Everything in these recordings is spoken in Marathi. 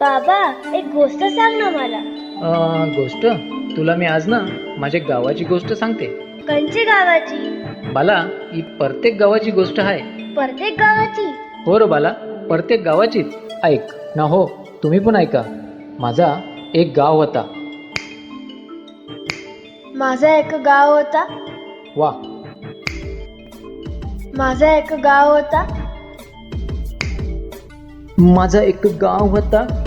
बाबा एक गोष्ट सांग ना मला. अं, गोष्ट? तुला मी आज ना माझ्या गावाची गोष्ट सांगते. कंची गावाची? बाला ही प्रत्येक गावाची गोष्ट आहे प्रत्येक गावाची? हो रे बाला प्रत्येक गावाचीच. ऐक ना हो तुम्ही पण ऐका. माझा एक गाव होता. माझा एक गाव होता? वा. माझा एक गाव होता? माझा एक गाव होता?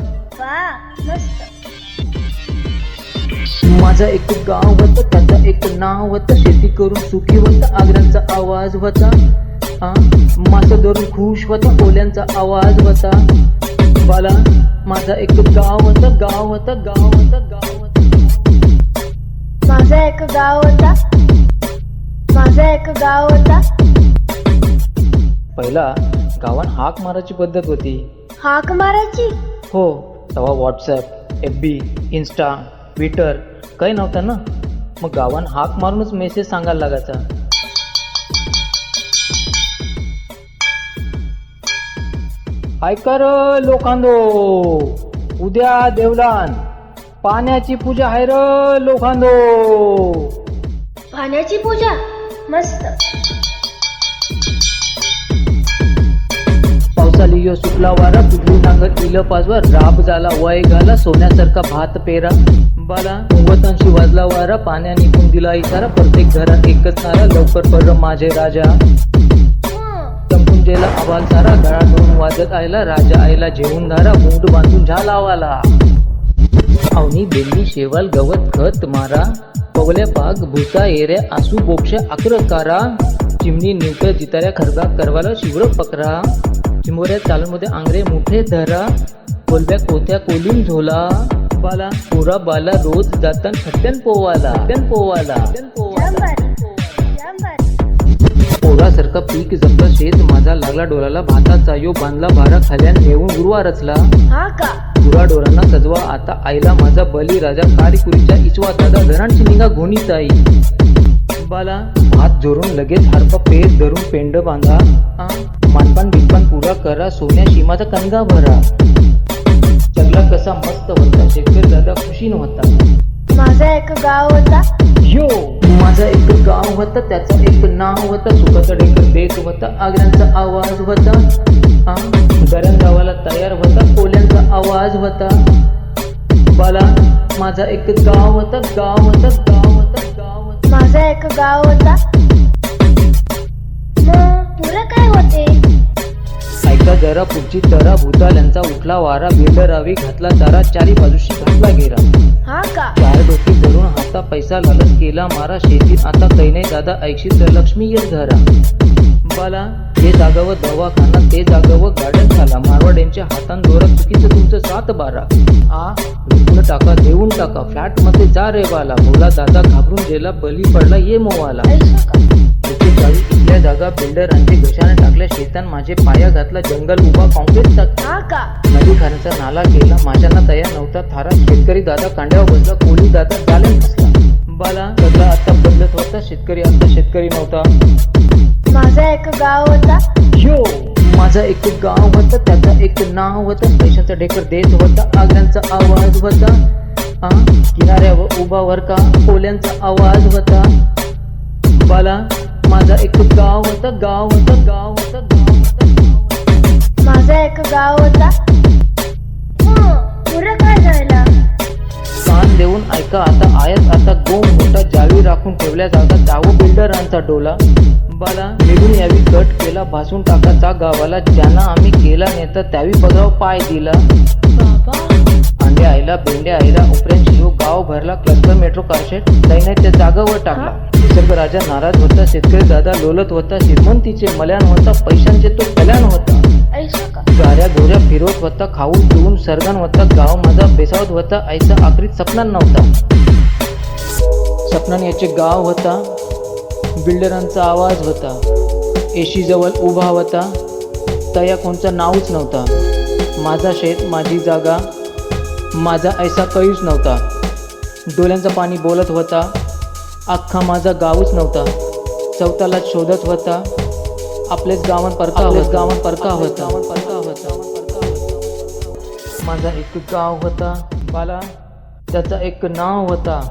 वा मस्त माझा एक गाव होतं त्याचं एक नाव होतं. शेती करून सुखी होतं आग्र्यांचा आवाज होता. हा मासं धरून खुश होता कोल्यांचा आवाज होता. बाला माझा एक गाव होतं गाव होतं गाव होतं गाव होतं. माझा एक गाव होता. माझा एक गाव होता. पहिला गावात हाक मारायची पद्धत होती. हाक मारायची? हो. तेव्हा WhatsApp F B Insta Twitter काही नव्हतं ना? मग गावान हाक मारूनच मेसेज सांगायला लागायचा. आयकर लोकांदो उद्या देवलान. पाण्याची पूजा आहे र लोकांदो पाण्याची पूजा? मस्त. झाली यो सुटला वारा बुडली नांगर इलं पाचवर राब झाला वय घाला सोन्यासारखा भात पेरा. बाला वतनशी वाजला वारा पाण्या निघून दिला इशारा प्रत्येक घरात एकच सारा लवकर पर माझे राजा. चमकुंजेला आवाज सारा गळा धरून वाजत आयला राजा आयला जेवून धारा मूठ बांधून झाला वाला अवनी बेली शेवाल गवत खत मारा. पवल्या पाग भुसा एऱ्या आसू बोक्ष आक्रकारा चिमणी निवट जिताऱ्या खरगा करवाला शिवर पकरा. चिमोऱ्या चालूमध्ये आंगरे मोठे धरा कोलब्या कोत्या कोलीन झोला. बाला. पोरा बाला रोज जातान खट्ट्यान पोवाला. खट्ट्यान पोवाला. पोरासारखा पीक जपलं शेत माझा लागला डोलाला भाताचा. यो बांधला भारा खाल्यान नेऊन गुरुवा रचला. हा का? गुराढोरांना सजवा. आता आईला माझा बली राजा कारीकुरीच्या इचवा दादा. घरांची निगा घोणी ताई. बाला. भात जोरून लगेच हरपा पेट धरून पेंड बांधा. मानपान बिनपान पुरा करा सोन्या शिमाचा कणगा भरा. जगला कसा मस्त होता शेतकरी दादा खुशीन होता माझा एक गाव होता. यो माझा एक गाव होतं त्याचं एक नाव होतं सुखाचा डेकर देत होता आग्र्यांचा आवाज होता. हा गरम गावाला तयार होता कोल्यांचा आवाज होता. बाला माझा एक गाव होतं गाव होतं गाव होतं गाव होतं. माझा एक गाव होता. जरा पुढची तरा भूताल्यांचा उठला वारा बिल्डरावी घातला तारा चारी बाजूशी घातला गेला हा का? चार डोकी धरून हाता पैसा लालच केला मारा शेतीत आता कैने दादा ऐकशी तर लक्ष्मी येत धरा. बाला हे जागावं दवाखाना ते जागावं गार्डन झाला मारवाड्यांच्या हातान दोरत चुकीचं तुमचं सात बारा. आ विकून टाका देऊन टाका फ्लॅटमध्ये जा रे वाला बोला दादा घाबरून गेला बली पडला ये मोवाला. गावी इथल्या जागा बिल्डरांचे घशाने टाकल्या. शेतान माझे पाया घातला. जंगल उभा काँक्रीटचा हा का? नदी खाण्याचा नाला केला. माझ्यांना तयार नव्हता. थारा शेतकरी दादा कांड्यावर बसला. कोली दादा चालेल बाला बदला आता बदलत होता. शेतकरी आता शेतकरी नव्हता. माझा एक गाव होता. यो माझा एक गाव होतं. त्याचं एक नाव होतं. पैशाचा ढेकर देत होता. आग्र्यांचा आवाज होता. हा किनाऱ्यावर उभा वर का कोल्यांचा आवाज होता. बाला माझा एक गाव होतं गाव होतं गाव होतं माझा एक गाव होता. पुरं काय देऊन ऐका आता आयत आता गोम मोठा जाळी राखून ठेवल्या जागा जावो बिल्डरांचा डोला. बाला निघून यावी कट केला भासून टाकाचा गावाला. ज्यांना आम्ही केला नेता त्यावी पगाव पाय दिला. बाबा अंडे आईला बेंडे आईला उपरेन शिव गाव भरला क्लस्टर मेट्रो कारशेट दैनात त्या जागावर टाकला. निसर्ग राजा नाराज होता शेतकरी दादा लोलत होता श्रीमंतीचे मल्याण होता पैशांचे तो कल्याण होता. ऐसो का? गाड्या घोड्या फिरवत होता खाऊन पिऊन सरगण होता गाव माझा बेसावत होता आईचा आखरीत सपना नव्हता. सपनान याचे गाव होता बिल्डरांचा आवाज होता एशी जवळ उभा होता तया कोणचं नावच नव्हता. माझा शेत माझी जागा माझा ऐसा कळीच नव्हता. डोळ्यांचं पाणी बोलत होता. अख्खा माझा गावच नव्हता. चौथाला शोधत होता. आपलेच गावात परका आपलेच गावात परका होता. परका होता. माझा एक गाव होता. बाला त्याचा एक नाव होता.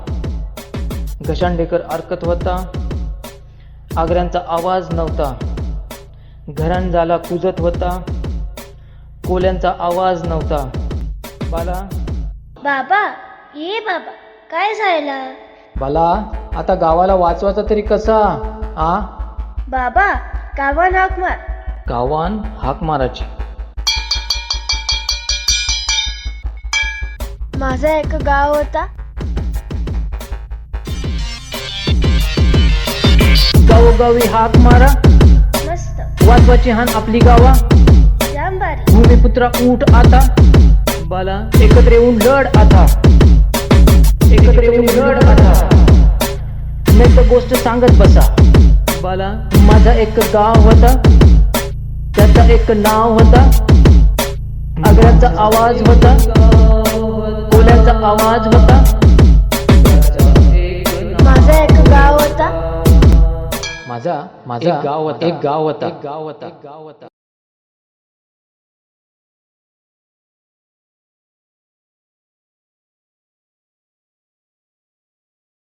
घशांडेकर आरकत होता. आग्र्यांचा आवाज नव्हता. घरांजाला कुजत होता. कोल्यांचा आवाज नव्हता. बाला बाबा ये बाबा काय झालं? बाला आता गावाला वाचवायचा तरी कसा? आ? बाबा कावन हाक मार. गावान हाक मारायची. माझा एक गाव होता. गावोगावी हाक मारा. मस्त. वाचवाची हान आपली गावा. जाम भारी भूमिपुत्रा ऊठ आता. बाला. एकत्र येऊन लढ आता. एकत्र येऊन लढ आता. नाही तर गोष्ट सांगत बसा. बाला. माझा एक गाव होता. त्याचा एक नाव होता. आग्र्याचा आवाज होता. कोल्यांचा आवाज होता. माझा एक गाव होता. माझा माझा गाव होता एक गाव होता. एक गाव होता. एक गाव होता.